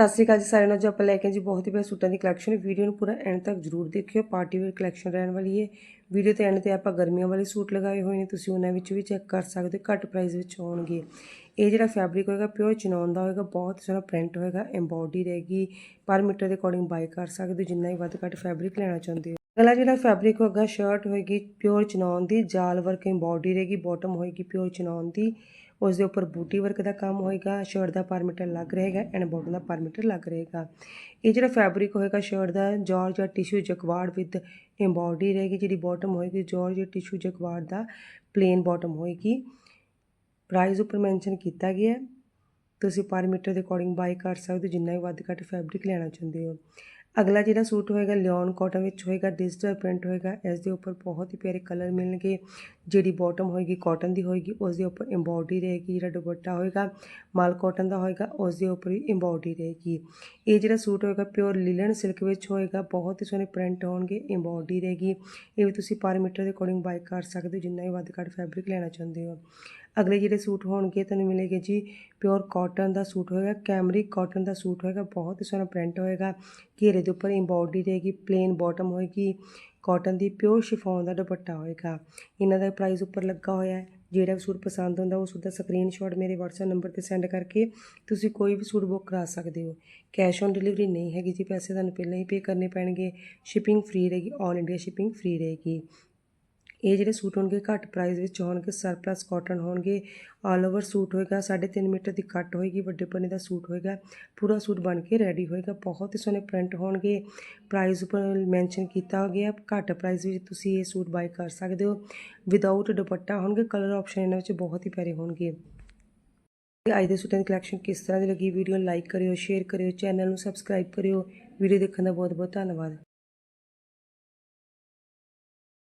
ਸਤਿ ਸ਼੍ਰੀ ਅਕਾਲ ਜੀ ਸਾਰਿਆਂ ਨੂੰ। ਜੋ ਆਪਾਂ ਲੈ ਕੇ ਜੀ ਬਹੁਤ ਹੀ ਪਿਆਰੇ ਸੂਟਾਂ ਦੀ ਕਲੈਕਸ਼ਨ ਵੀਡੀਓ ਨੂੰ ਪੂਰਾ ਐਂਡ ਤੱਕ ਜਰੂਰ ਦੇਖਿਓ। ਪਾਰਟੀ ਵੇਅਰ ਕਲੈਕਸ਼ਨ ਰਹਿਣ ਵਾਲੀ ਹੈ ਵੀਡੀਓ ਤੇ ਐਂਡ ਤੇ ਆਪਾਂ ਗਰਮੀਆਂ ਵਾਲੇ ਸੂਟ ਲਗਾਏ ਹੋਏ ਨੇ। ਤੁਸੀਂ ਉਹਨਾਂ ਵਿੱਚ ਵੀ ਚੈੱਕ ਕਰ ਸਕਦੇ ਹੋ। ਘੱਟ ਪ੍ਰਾਈਸ ਵਿੱਚ ਹੋਣਗੇ ਇਹ ਜਿਹੜਾ ਫੈਬਰਿਕ ਹੋਏਗਾ ਪਿਓਰ ਚਨੌਨ ਦਾ ਹੋਏਗਾ। ਬਹੁਤ ਸੋਹਣਾ ਪ੍ਰਿੰਟ ਹੋਏਗਾ। ਐਮਬੋਡੀ ਰਹੇਗੀ। ਪਰ ਮੀਟਰ ਦੇ ਅਕੋਰਡਿੰਗ ਬਾਈ ਕਰ ਸਕਦੇ ਹੋ। ਜਿੰਨਾ ਹੀ ਵੱਧ ਘੱਟ ਫੈਬਰਿਕ ਲੈਣਾ ਚਾਹੁੰਦੇ ਹੋ। ਅਗਲਾ ਜਿਹੜਾ ਫੈਬਰਿਕ ਹੋਗਾ ਸ਼ਰਟ ਹੋਏਗੀ ਪਿਓਰ ਚਨੌਨ ਦੀ, ਜਾਲ ਵਰਕ ਐਮਬੋਡੀ ਰਹੇਗੀ ਬਾਟਮ ਹੋਏਗੀ ਪਿਓਰ ਚਨੌਨ ਦੀ। ਉਸ ਦੇ ਉੱਪਰ ਬੂਟੀ ਵਰਕ ਦਾ ਕੰਮ ਹੋਏਗਾ ਸ਼ਰਟ ਦਾ ਪਰਮੀਟਰ ਲੱਗ ਰਹੇਗਾ ਐਂਡ ਬਾਟਮ ਦਾ ਪਰਮੀਟਰ ਲੱਗ ਰਹੇਗਾ। ਇਹ ਜਿਹੜਾ ਫੈਬਰਿਕ ਹੋਏਗਾ shirt the georgette tissue jacquard with embroidery ਰਹੇਗੀ, ਜਿਹੜੀ ਬਾਟਮ ਹੋਏਗੀ ਜਾਰਜ ਟਿਸ਼ੂ ਜਕਵਾੜ ਦਾ ਪਲੇਨ ਬਾਟਮ ਹੋਏਗੀ। ਪ੍ਰਾਈਸ ਉੱਪਰ ਮੈਂਸ਼ਨ ਕੀਤਾ ਗਿਆ ਤੁਸੀਂ ਪਰ ਮੀਟਰ ਦੇ ਅਕੋਰਡਿੰਗ ਬਾਈ ਕਰ ਸਕਦੇ ਹੋ, ਜਿੰਨਾ ਵੀ ਵੱਧ ਘੱਟ ਫੈਬਰਿਕ ਲੈਣਾ ਚਾਹੁੰਦੇ ਹੋ। ਅਗਲਾ ਜਿਹੜਾ ਸੂਟ ਹੋਏਗਾ ਲਿਓਨ ਕਾਟਨ ਵਿੱਚ ਹੋਏਗਾ ਡਿਜੀਟਲ ਪ੍ਰਿੰਟ ਹੋਏਗਾ, ਇਸ ਦੇ ਉੱਪਰ ਬਹੁਤ ਹੀ ਪਿਆਰੇ ਕਲਰ ਮਿਲਣਗੇ। ਜਿਹੜੀ ਬਾਟਮ ਹੋਏਗੀ ਕਾਟਨ ਦੀ ਹੋਏਗੀ, ਉਸ ਦੇ ਉੱਪਰ ਐਮਬੋਡੀ ਰਹੇਗੀ, ਜਿਹੜਾ ਦੁਪੱਟਾ ਹੋਏਗਾ, ਮਾਲ ਕਾਟਨ ਦਾ ਹੋਏਗਾ, ਉਸ ਦੇ ਉੱਪਰ ਵੀ ਐਮਬੋਡੀ ਰਹੇਗੀ। ਇਹ ਜਿਹੜਾ ਸੂਟ ਹੋਏਗਾ ਪਿਓਰ ਲਿਲਨ ਸਿਲਕ ਵਿੱਚ ਹੋਏਗਾ, ਬਹੁਤ ਹੀ ਸੋਹਣੇ ਪ੍ਰਿੰਟ ਹੋਣਗੇ ਐਮਬੋਡੀ ਰਹੇਗੀ। ਇਹ ਵੀ ਤੁਸੀਂ ਪਰ ਮੀਟਰ ਦੇ ਅਕੋਰਡਿੰਗ ਬਾਈ ਕਰ ਸਕਦੇ ਹੋ, ਜਿੰਨਾ ਵੀ ਵੱਧ ਘੱਟ ਫੈਬਰਿਕ ਲੈਣਾ ਚਾਹੁੰਦੇ ਹੋ। ਅਗਲੇ ਜਿਹੜੇ ਸੂਟ ਹੋਣਗੇ ਤੁਹਾਨੂੰ ਮਿਲੇਗੇ ਜੀ ਪਿਓਰ ਕਾਟਨ ਦਾ ਸੂਟ ਹੋਏਗਾ ਕੈਮਰਿਕ ਕਾਟਨ ਦਾ ਸੂਟ ਹੋਏਗਾ, ਬਹੁਤ ਹੀ ਸੋਹਣਾ ਪ੍ਰਿੰਟ ਹੋਏਗਾ। ਘੇਰੇ ਦੇ ਉੱਪਰ ਐਮਬੋਡੀ ਰਹੇਗੀ ਪਲੇਨ ਬਾਟਮ ਹੋਏਗੀ ਕਾਟਨ ਦੀ ਪਿਓਰ ਸ਼ਿਫੋਨ ਦਾ ਦੁਪੱਟਾ ਹੋਏਗਾ। ਇਹਨਾਂ ਦਾ ਪ੍ਰਾਈਸ ਉੱਪਰ ਲੱਗਾ ਹੋਇਆ ਹੈ, ਜਿਹੜਾ ਵੀ ਸੂਟ ਪਸੰਦ ਹੁੰਦਾ ਉਸ ਦਾ ਸਕਰੀਨਸ਼ਾਟ ਮੇਰੇ WhatsApp ਨੰਬਰ ਤੇ ਸੈਂਡ ਕਰਕੇ ਤੁਸੀਂ ਕੋਈ ਵੀ ਸੂਟ ਬੁੱਕ ਕਰਾ ਸਕਦੇ ਹੋ। ਕੈਸ਼ ਔਨ ਡਿਲੀਵਰੀ ਨਹੀਂ ਹੈਗੀ ਜੀ, ਪੈਸੇ ਤੁਹਾਨੂੰ ਪਹਿਲਾਂ ਹੀ ਪੇ ਕਰਨੇ ਪੈਣਗੇ ਸ਼ਿਪਿੰਗ ਫ੍ਰੀ ਰਹੇਗੀ ਆਲ ਇੰਡੀਆ ਸ਼ਿਪਿੰਗ ਫ੍ਰੀ ਰਹੇਗੀ। ਇਹ ਜਿਹੜੇ ਸੂਟ ਹੋਣਗੇ ਘੱਟ ਪ੍ਰਾਈਸ ਵਿੱਚ ਹੋਣਗੇ ਸਰਪਲਸ ਕਾਟਨ ਹੋਣਗੇ ਆਲ ਓਵਰ ਸੂਟ ਹੋਏਗਾ 3.5 ਮੀਟਰ ਦੀ ਕੱਟ ਹੋਏਗੀ, ਵੱਡੇ ਪੰਨੇ ਦਾ ਸੂਟ ਹੋਏਗਾ, ਪੂਰਾ ਸੂਟ ਬਣ ਕੇ ਰੈਡੀ ਹੋਏਗਾ, ਬਹੁਤ ਹੀ ਸੋਹਣੇ ਪ੍ਰਿੰਟ ਹੋਣਗੇ ਪ੍ਰਾਈਸ ਉੱਪਰ ਮੈਂਸ਼ਨ ਕੀਤਾ ਗਿਆ, ਘੱਟ ਪ੍ਰਾਈਸ ਵਿੱਚ ਤੁਸੀਂ ਇਹ ਸੂਟ ਬਾਈ ਕਰ ਸਕਦੇ ਹੋ ਵਿਦਆਊਟ ਦੁਪੱਟਾ ਹੋਣਗੇ ਕਲਰ ਆਪਸ਼ਨ ਇਹਨਾਂ ਵਿੱਚ ਬਹੁਤ ਹੀ ਪਿਆਰੇ ਹੋਣਗੇ। ਅੱਜ ਦੇ ਸੂਟਾਂ ਦੀ ਕਲੈਕਸ਼ਨ ਕਿਸ ਤਰ੍ਹਾਂ ਦੀ ਲੱਗੀ ਵੀਡੀਓ ਲਾਈਕ ਕਰਿਓ ਸ਼ੇਅਰ ਕਰਿਓ ਚੈਨਲ ਨੂੰ ਸਬਸਕ੍ਰਾਈਬ ਕਰਿਓ ਵੀਡੀਓ ਦੇਖਣ ਦਾ ਬਹੁਤ ਬਹੁਤ ਧੰਨਵਾਦ।